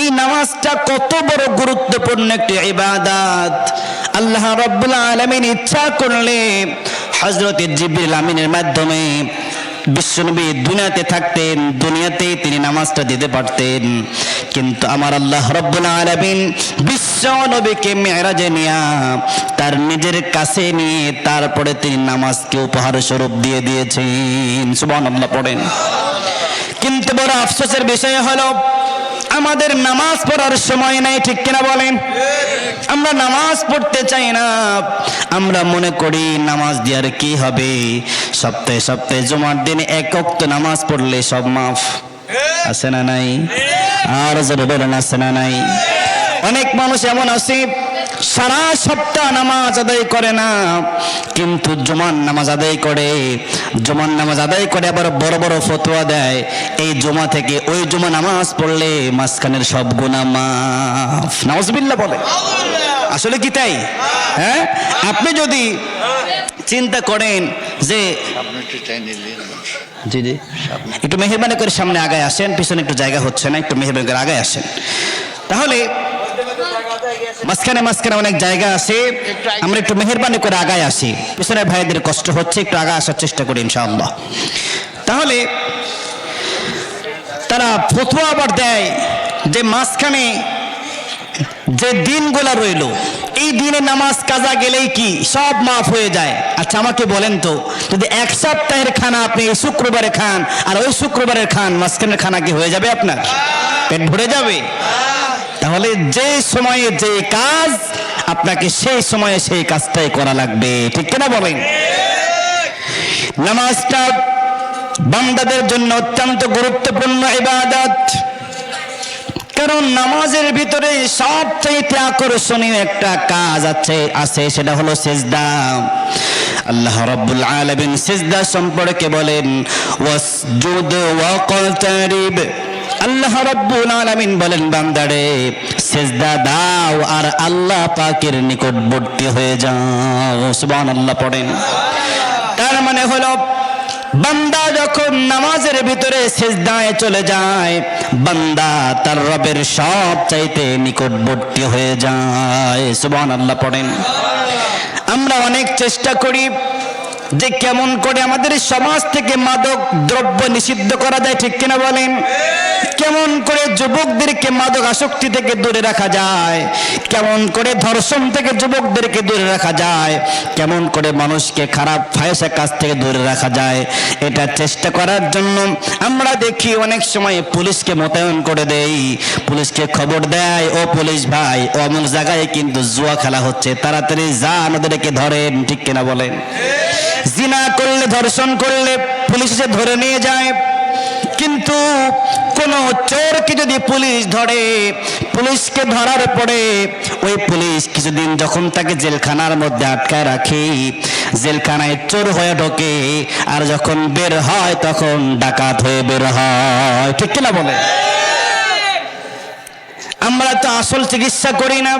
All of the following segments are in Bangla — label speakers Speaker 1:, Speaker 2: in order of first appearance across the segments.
Speaker 1: এই নামাজটা কত বড় গুরুত্বপূর্ণ একটি ইবাদাত। আল্লাহ রাব্বুল আলামিন ইচ্ছা করলে হযরত জিবরিল আমিনের মাধ্যমে বিশ্বনবী দুনিয়াতে থাকতেন, দুনিয়াতেই তিনি নামাজটা দিতে পারতেন। কিন্তু আমার আল্লাহ রব্বুল আলামিন বিশ্ব নবীকে মেরাজে নিয়া তার নিজের কাছে নিয়ে তারপরে তিনি নামাজকে উপহার স্বরূপ দিয়ে দিয়েছেন। সুবহানাল্লাহ পড়েন। কিন্তু বড় আফসোসের বিষয় হলো আমাদের নামাজ পড়ার সময় নাই, ঠিক কিনা বলেন? আমরা নামাজ পড়তে চাই না। আমরা মনে করি নামাজ দেওয়ার কি হবে? সপ্তাহে সপ্তাহে জমার দিনে এক অক্ত নামাজ পড়লে সব মাফ। আছে না নাই? আর জোরে আছে না নাই? অনেক মানুষ এমন আছে সারা সপ্তাহ নামাজ আদায় করে না, কিন্তু জমান নামাজ আদায় করে। জমান নামাজ আদায় করে আবার বড় বড় ফতোয়া দেয়। এই জমা থেকে ওই জমা নামাজ পড়লে মাঝখানের সব গুণা মাফ। নামাজবিল্লা বলে। আসলে কি তাই? হ্যাঁ? আপনি যদি চিন্তা করেন যে জি জি। একটু মেহরবানি করে সামনে আগায় আসেন, পিছনে একটু জায়গা হচ্ছে না, একটু মেহরবানি করে আগায় আসেন। তাহলে মাঝখানে মাঝখানে অনেক জায়গা আছে। আমরা একটু মেহরবানি করে আগায় আসি। পিছনের ভাইদের কষ্ট হচ্ছে, একটু আগে আসার চেষ্টা করি ইনশাআল্লাহ। তাহলে তারা ফতুয়া আবার দেয় যে মাঝখানে যে দিনগুলা রইল, এই দিনে নামাজ, কাজা গেলেই কি সব মাফ হয়ে যায়? আচ্ছা আমাকে বলেন তো, যদি এক সপ্তাহের খানা আপনি এই শুক্রবারে খান, আর ওই শুক্রবারের খান, মাঝখানের খানা কি হয়ে যাবে আপনার? পেট ভরে যাবে? তাহলে যে সময়ে যে কাজ, আপনাকে সেই সময়ে সেই কাজটাই করা লাগবে। ঠিক কিনা বলেন? নামাজটা বান্দাদের জন্য অত্যন্ত গুরুত্বপূর্ণ ইবাদত। কারণ নামাজের ভিতরে সবচাইতে আকর্ষণীয় একটা কাজ আছে আছে সেটা হলো সেজদা। আল্লাহ রাব্বুল আলামিন সেজদা সম্পর্কে বলেন, ওয়াসজুদ ওয়াকতারিব আল্লাহ রাব্বুল আলামিন বলেন, বান্দারে, সেজদা দাও আর আল্লাহ পাকের নিকটবর্তী হয়ে যাও। সুবহানাল্লাহ পড়েন। তার মানে হলো, বান্দা যখন নামাজের ভিতরে সেজদায় চলে যায়, বান্দা তার রবের সব চাইতে নিকটবর্তী হয়ে যায়। সুবহান আল্লাহ পড়েন। আমরা অনেক চেষ্টা করি যে কেমন করে আমাদের সমাজ থেকে মাদক দ্রব্য নিষিদ্ধ করা যায়, ঠিক কিনা বলেন? কেমন করে যুবকদেরকে মাদক আসক্তি থেকে দূরে রাখা যায়? কেমন করে ধর্ষণ থেকে যুবকদেরকে দূরে রাখা যায়? কেমন করে মানুষকে খারাপ ফায়সা কাজ থেকে দূরে রাখা যায়? এটা চেষ্টা করার জন্য আমরা দেখি অনেক সময় পুলিশকে মোতায়েন করে দেই। পুলিশকে খবর দেয়, ও পুলিশ ভাই, অমুক জায়গায় কিন্তু জুয়া খেলা হচ্ছে, তাড়াতাড়ি যা আমাদেরকে ধরেন। ঠিক কিনা বলেন? জিনা করলে, ধর্ষণ করলে পুলিশ এসে ধরে নিয়ে যায়। কিন্তু কোন চোরকে যদি পুলিশ ধরে, পুলিশকে ধরার পরে ওই পুলিশ কিছুদিন যখন তাকে জেলখানার মধ্যে আটকায় রাখে, জেলখানায় চোর হয়ে ঢোকে, আর যখন বের হয় তখন ডাকাত হয়ে বের হয়। ঠিক কিনা বলে? আমরা তো আসল চিকিৎসা করি না।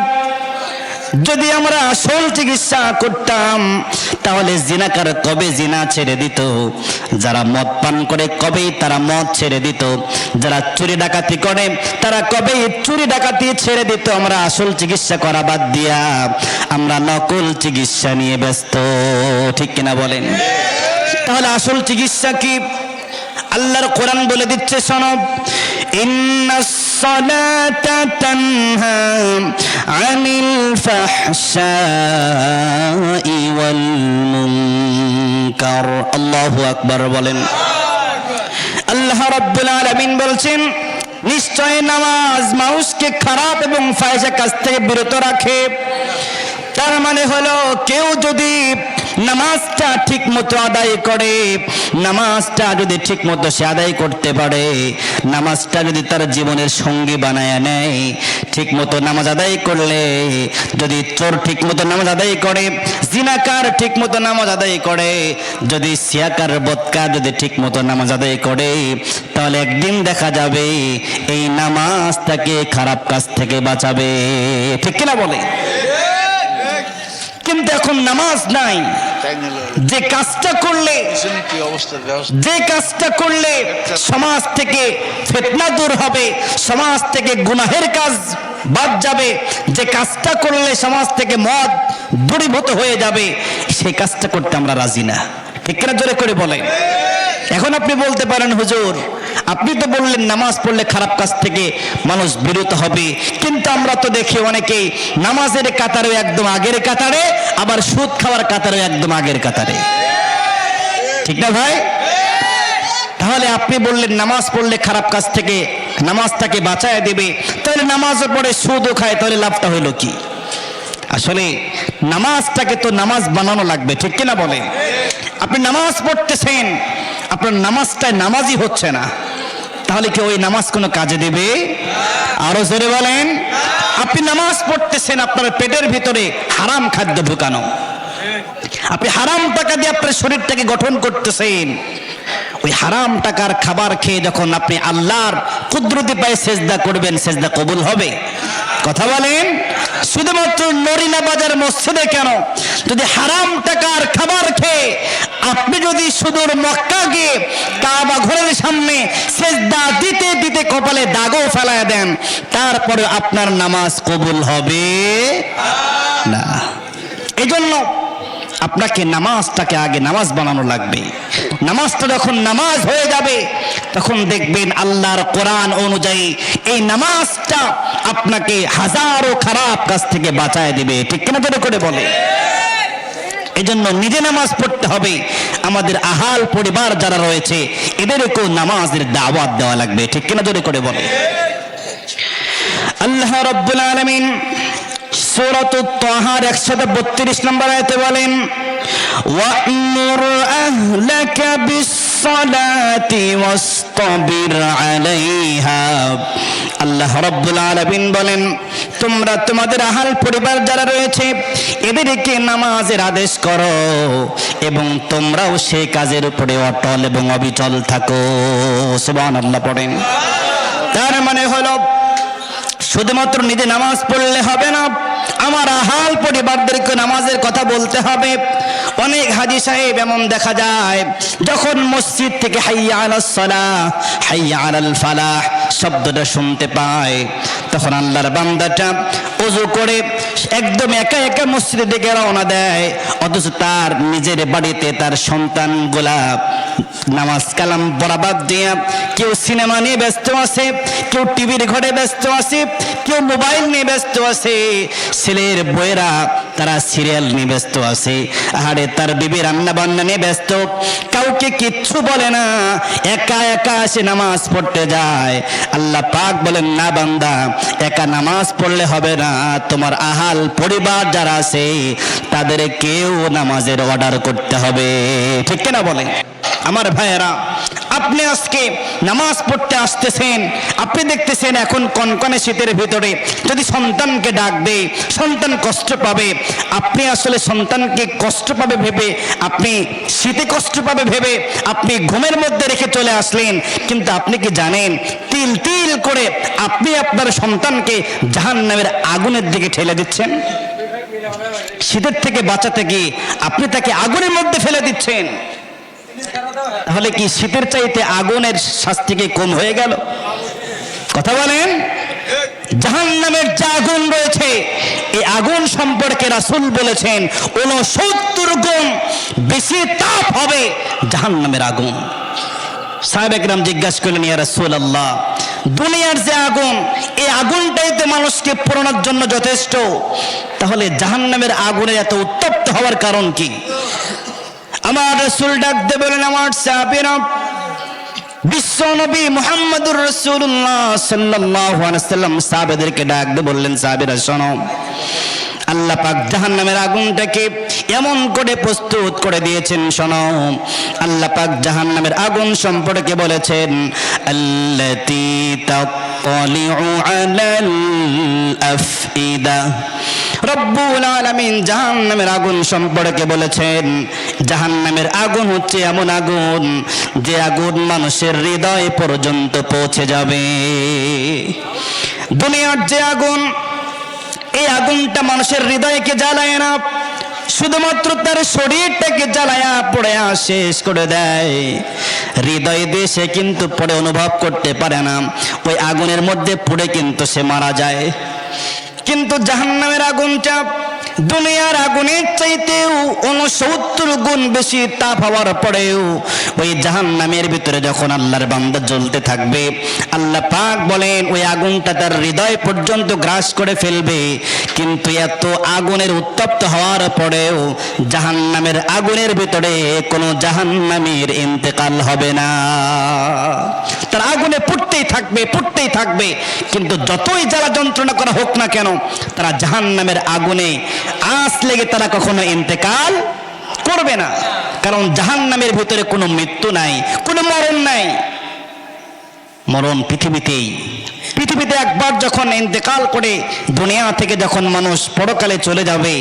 Speaker 1: যদি আমরা আসল চিকিৎসা করতাম তাহলে জিনাকার কবে জিনা ছেড়ে দিত? যারা মদ পান করে কবেই তারা মদ ছেড়ে দিত? যারা চুরি ডাকাতি করে, তারা কবেই চুরি ডাকাতি ছেড়ে দিত? আমরা আসল চিকিৎসা করা বাদ দিয়া আমরা নকল চিকিৎসা নিয়ে ব্যস্ত। ঠিক কিনা বলেন? তাহলে আসল চিকিৎসা কি? আল্লাহর কোরআন বলে দিচ্ছে সনব ইন্নাস সালাতা তানহা আনিল ফাহশাই الله أكبر বলেন। আল্লাহ রাব্বুল আলামিন বলছেন, নিশ্চয় নামাজ মানুষকে খারাপ এবং ফায়সা কাজ থেকে বিরত রাখে। তার মানে হলো, কেউ যদি নামাজটা ঠিক মতো আদায় করে। নামাজটা যদি ঠিক মতো সে আদায় করতে পারে, নামাজটা যদি তার জীবনের সঙ্গী বানায় নেয় ঠিক মতো নামাজ আদায় করলে, যদি চোর ঠিক মতো নামাজ আদায় করে, জিনাকার ঠিক মতো নামাজ আদায় করে, যদি সিয়াকার বৎকার যদি ঠিক মতো নামাজ আদায় করে, তাহলে একদিন দেখা যাবে এই নামাজ তাকে খারাপ কাজ থেকে বাঁচাবে। ঠিক কিনা বলে? কিন্তু এখন নামাজ নাই। যে কাজটা করলে যে কাজটা করলে সমাজ থেকে ফেতনা দূর হবে সমাজ থেকে গুনাহের কাজ বাদ যাবে যে কাজটা করলে সমাজ থেকে মদ দূরীভূত হয়ে যাবে সেই কাজটা করতে আমরা রাজি না। ঠিক জোরে করে বলে এখন আপনি বলতে পারেন হুজুর আপনি তো বললেন নামাজ পড়লে খারাপ কাজ থেকে মানুষ বিরত হবে। কিন্তু আমরা তো দেখি অনেকেই নামাজের কাতারে একদম আগের কাতারে, আবার সুদ খাওয়ার কাতারে একদম আগের কাতারে। ঠিক না ভাই? তাহলে আপনি বললেন নামাজ পড়লে খারাপ কাজ থেকে নামাজটাকে বাঁচায় দেবে, তাহলে নামাজও পড়ে সুদও খায়, তাহলে লাভটা হইল কি? আসলে নামাজটাকে তো নামাজ বানানো লাগবে, ঠিক কিনা বলেন? আপনি নামাজ পড়তেছেন, আপনার নামাজটায় নামাজই হচ্ছে না। তাহলে কি ওই নামাজ কোনো কাজে দেবে? আরও জোরে বলেন। আপনি নামাজ পড়তেছেন, আপনার পেটের ভিতরে হারাম খাদ্য ঢুকানো। আপনি হারাম টাকা দিয়ে আপনার শরীরটাকে গঠন করতেছেন। ওই হারাম টাকার খাবার খেয়ে যখন আপনি আল্লাহর কুদরতি পায়ে সেজদা করবেন, সেজদা কবুল হবে। কথা বলেন? শুধুমাত্র নরিনা বাজার মসজিদে কেন? যদি হারাম টাকার খাবার খেয়ে আপনি যদি সুদূর মক্কা গিয়ে কাবা ঘরের সামনে সেজদা দিতে দিতে কপালে দাগও ফেলায় দেন, তারপরে আপনার নামাজ কবুল হবে না। এজন্য আপনাকে নামাজটাকে আগে নামাজ বানানো লাগবে। নামাজটা যখন নামাজ হয়ে যাবে, তখন দেখবেন আল্লাহর কোরআন অনুযায়ী এই নামাজটা আপনাকে হাজারো খারাপ কাজ থেকে বাঁচায় দেবে। ঠিক কিনা করে করে বলে। এজন্য নিজে নামাজ পড়তে হবে। আমাদের আহাল পরিবার যারা রয়েছে, এদেরকেও নামাজের দাওয়াত দেওয়া লাগবে। ঠিক কিনা জোরে করে বলে আল্লাহ রব্বুল আলমিন সূরাত তাহার 132 নম্বর আয়াতে বলেন, ওয়া'মুর আহলাকা বিস-সালাতি ওয়াসতাবির আলাইহা। আল্লাহ রাব্বুল আলামিন বলেন তোমরা তোমাদের আহাল পরিবার যারা রয়েছে, এদেরকে নামাজের আদেশ করো এবং তোমরাও সেই কাজের উপরে অটল এবং অবিচল থাকো। সুবহানাল্লাহ পড়েন। তার মানে হলো, শুধুমাত্র নিজে নামাজ পড়লে হবে না, আমার আহাল পরিবারদেরকে নামাজের কথা বলতে হবে। অনেক হাজি সাহেব এমন দেখা যায়, যখন মসজিদ থেকে হাইয়া আলাল সালাহ, হাইয়া আলাল ফালাহ শব্দটা শুনতে পায়। তখন আল্লাহর বান্দাটা অজু করে একদম একা একা মসজিদের দিকে রওনা দেয়। অথচ তার নিজের বাড়িতে তার সন্তান গোলাপ নামাজ কালাম বরাবাদ দিয়া কেউ সিনেমা নিয়ে ব্যস্ত আছে, কেউ টিভির ঘরে ব্যস্ত আছে, কেউ মোবাইল নিয়ে ব্যস্ত আছে। ছেলের বইয়েরা তারা সিরিয়াল নিয়ে ব্যস্ত আছে। আহারে, তার বিবি রান্না বান্না নিয়ে ব্যস্ত। কাউকে কিচ্ছু বলে না। একা একা সে নামাজ পড়তে যায়। আল্লাহ পাক বলেন, না বান্দা, একা নামাজ পড়লে হবে না। তোমার আহাল পরিবার যারা আছে, তাদের কেউ নামাজের অর্ডার করতে হবে। ঠিক কিনা বলেন? আমার ভাইয়েরা আপনি আজকে নামাজ পড়তে আসতেছেন, আপনি দেখতেছেন এখন কনকনে শীতের ভিতরে, যদি সন্তানকে ডাক দেয়, সন্তান কষ্ট পাবে। আপনি আসলে সন্তানকে কষ্ট পাবে ভেবে, আপনি শীতে কষ্ট পাবে ভেবে, আপনি ঘুমের মধ্যে রেখে চলে আসলেন, কিন্তু আপনি কি জানেন, তিল তিল করে আপনি আপনার সন্তানকে জাহান্নামের আগুনের দিকে ঠেলে দিচ্ছেন? শীতের থেকে বাঁচাতে গিয়ে আপনি তাকে আগুনের মধ্যে ফেলে দিচ্ছেন। তাহলে কি শীতের চাইতে আগুনের শাস্তি কি কম হয়ে গেল? কথা বলেন? জাহান নামের যে আগুন রয়েছে, এই আগুন সম্পর্কে রাসুল বলেছেন উনসত্তর গুণ বেশি তাপ হবে জাহান নামের আগুন। সাহেব একরাম জিজ্ঞাসা করলেন, ইয়া রাসূল আল্লাহ দুনিয়ার যে আগুন, এই আগুনটাইতে মানুষকে পোড়ানোর জন্য যথেষ্ট। তাহলে জাহান্নামের আগুনে এত উত্তপ্ত হওয়ার কারণ কি? আমার রসুল ডাকতে বলেন, আমার সাহাবীরা নবী মুহাম্মদুর সাহাবেদেরকে ডাকতে বললেন শোনো জাহান্নামের আগুনটাকে এমন করে প্রস্তুত করে দিয়েছেন, শোনো, আল্লাহ পাক জাহান্নামের আগুন সম্পর্কে বলেছেন, আল্লাতী তাত্তালিউ আলাল আফইদা রব্বুল আলামিন জাহান্নামের আগুন সম্পর্কে বলেছেন। জাহান্নামের আগুন হচ্ছে এমন আগুন যে আগুন মানুষের হৃদয় পর্যন্ত পৌঁছে যাবে। দুনিয়ার যে আগুন, এই আগুনটা মানুষের হৃদয়কে জ্বালায় না। শুধুমাত্র তার শরীরটাকে জ্বালায়া পড়ায়া শেষ করে দেয়। হৃদয় দিয়ে সে কিন্তু পড়ে, অনুভব করতে পারে না। ওই আগুনের মধ্যে পড়ে কিন্তু সে মারা যায়। কিন্তু জাহান্নামের আগুনটা দুনিয়ার আগুনের চাইতেও উনসত্তর গুণ বেশি তাপ হওয়ার পরেও ওই জাহান্নামের ভিতরে যখন আল্লাহর বান্দা জ্বলতে থাকবে, আল্লাহ পাক বলেন, ওই আগুনটা তার হৃদয় পর্যন্ত গ্রাস করে ফেলবে। কিন্তু এত আগুনের উত্তপ্ত হওয়ার পরেও জাহান্নামের আগুনের ভিতরে কোনো জাহান্নামের ইন্তেকাল হবে না। তার আগুনে পুড়তেই থাকবে পুড়তেই থাকবে। কিন্তু যতই যারা যন্ত্রণা করা হোক না কেন, তারা জাহান্নামের আগুনে আঁচ লেগে তারা কখনো ইন্তেকাল করবে না। কারণ জাহান্নামের ভিতরে কোনো মৃত্যু নাই, কোনো মরণ নাই। মরণ পৃথিবীতেই। পৃথিবীতে একবার যখন ইন্তেকাল করে দুনিয়া থেকে যখন মানুষ পরকালে চলে যাবে,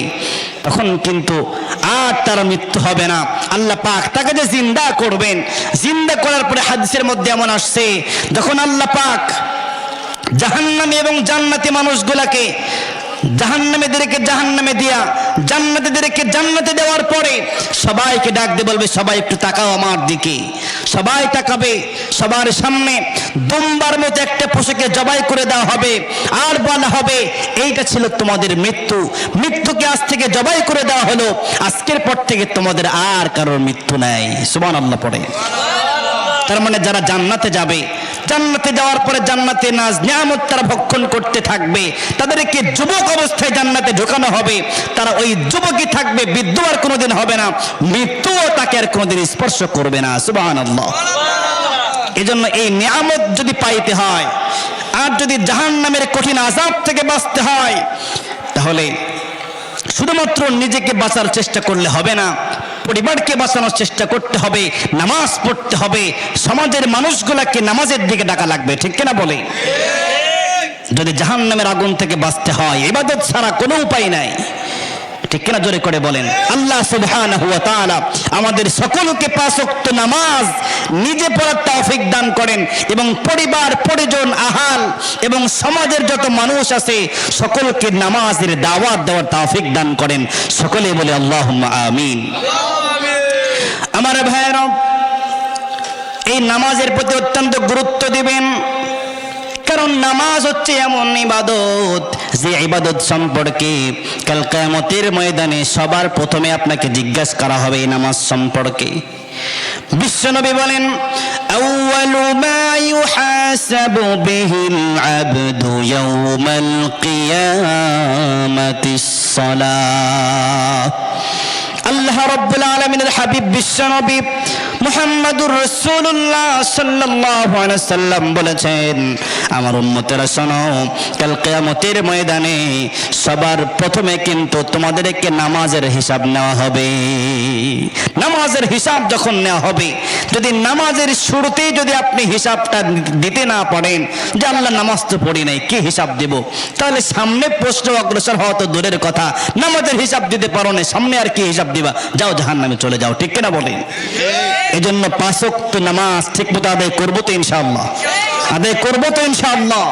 Speaker 1: তখন কিন্তু আর তার মৃত্যু হবে না। আল্লাহ পাক তাকে যে জিন্দা করবেন, জিন্দা করার পরে হাদিসের মধ্যে এমন আসছে, যখন আল্লাহ পাক জাহান্নামী এবং জান্নাতি মানুষগুলাকে জাহান্নামীদেরকে জাহান্নামে দিয়া, জান্নাতে জান্নাতীদেরকে জান্নাতে দেওয়ার পরে সবাইকে ডাক দিয়ে বলবে, সবাই একটু তাকাও আমার দিকে। সবাই তাকাবে, সবার সামনে দুম্বার মতো একটা পশুকে জবাই করে দেওয়া হবে, আর বলা হবে, এইটা ছিল তোমাদের মৃত্যু। মৃত্যুকে আজ থেকে জবাই করে দেওয়া হলো। আজকের পর থেকে তোমাদের আর কারোর মৃত্যু নাই। সুবান আল্লাহ পড়ে। তার মানে যারা জান্নাতে যাবে জান্নাতে যাওয়ার পরে জান্নাতে নাজ নিয়ামত তারা ভক্ষণ করতে থাকবে। তাদেরকে যুবক অবস্থায় জান্নাতে ঢোকানো হবে। তারা ওই যুবকই থাকবে বৃদ্ধ আর কোনোদিন হবে না। মৃত্যুও তাকে আর কোনোদিন স্পর্শ করবে না। সুবাহান আল্লাহ এজন্য এই নিয়ামত যদি পাইতে হয়, আর যদি জাহান নামের কঠিন আজাব থেকে বাঁচতে হয়, তাহলে শুধুমাত্র নিজেকে বাঁচার চেষ্টা করলে হবে না। পরিবারকে বাঁচানোর চেষ্টা করতে হবে নামাজ পড়তে হবে সমাজের মানুষগুলাকে নামাজের দিকে ডাকা লাগবে ঠিক কিনা বলে? যদি জাহান নামের আগুন থেকে বাঁচতে হয় এবাদত ছাড়া কোনো উপায় নাই। ঠিক কিনা জোরে করে বলেন। আল্লাহ তাআলা আমাদের সকলকে পাঁচ ওয়াক্ত নামাজ নিজে পড়ার তৌফিক দান করেন এবং পরিবার, পরিজন, আহাল এবং সমাজের যত মানুষ আছে সকলকে নামাজের দাওয়াত দেওয়ার তৌফিক দান করেন। সকলে বলে আল্লাহুম্মা আমিন। আমার ভাইয়েরা, এই নামাজের প্রতি অত্যন্ত গুরুত্ব দিবেন। কারণ নামাজ হচ্ছে, এমন ইবাদত যে ইবাদত সম্পর্কে কাল কিয়ামতের ময়দানে সবার প্রথমে আপনাকে জিজ্ঞাসা করা হবে এই নামাজ সম্পর্কে। বিশ্বনবী বলেন আল্লাহ রব্বুল আলমিনের হাবিব বিশ্বনবী মুহাম্মাদুর রসুল্লাহ সাল্লাম বলেছেন, আমার উম্মতেরা শোনো, কাল কিয়ামতের ময়দানে সবার প্রথমে কিন্তু তোমাদেরকে নামাজের হিসাব নেওয়া হবে। নামাজের হিসাব যখন নেওয়া হবে, যদি নামাজের শুরুতেই যদি আপনি হিসাবটা দিতে না পারেন, যে আল্লাহ নামাজ তো পড়ি নাই, কি হিসাব দেব? তাহলে সামনে প্রশ্ন অগ্রসর হওয়া তো দূরের কথা। নামাজের হিসাব দিতে পারো না, সামনে আর কি হিসাব দিবা? যাও জাহান নামে চলে যাও, ঠিক কিনা বলেন? এই জন্য পাঁচক্ত নামাজ ঠিক মতো আদায় করব তো ইনশাআল্লাহ। আদায় করব তো ইনশাআল্লাহ।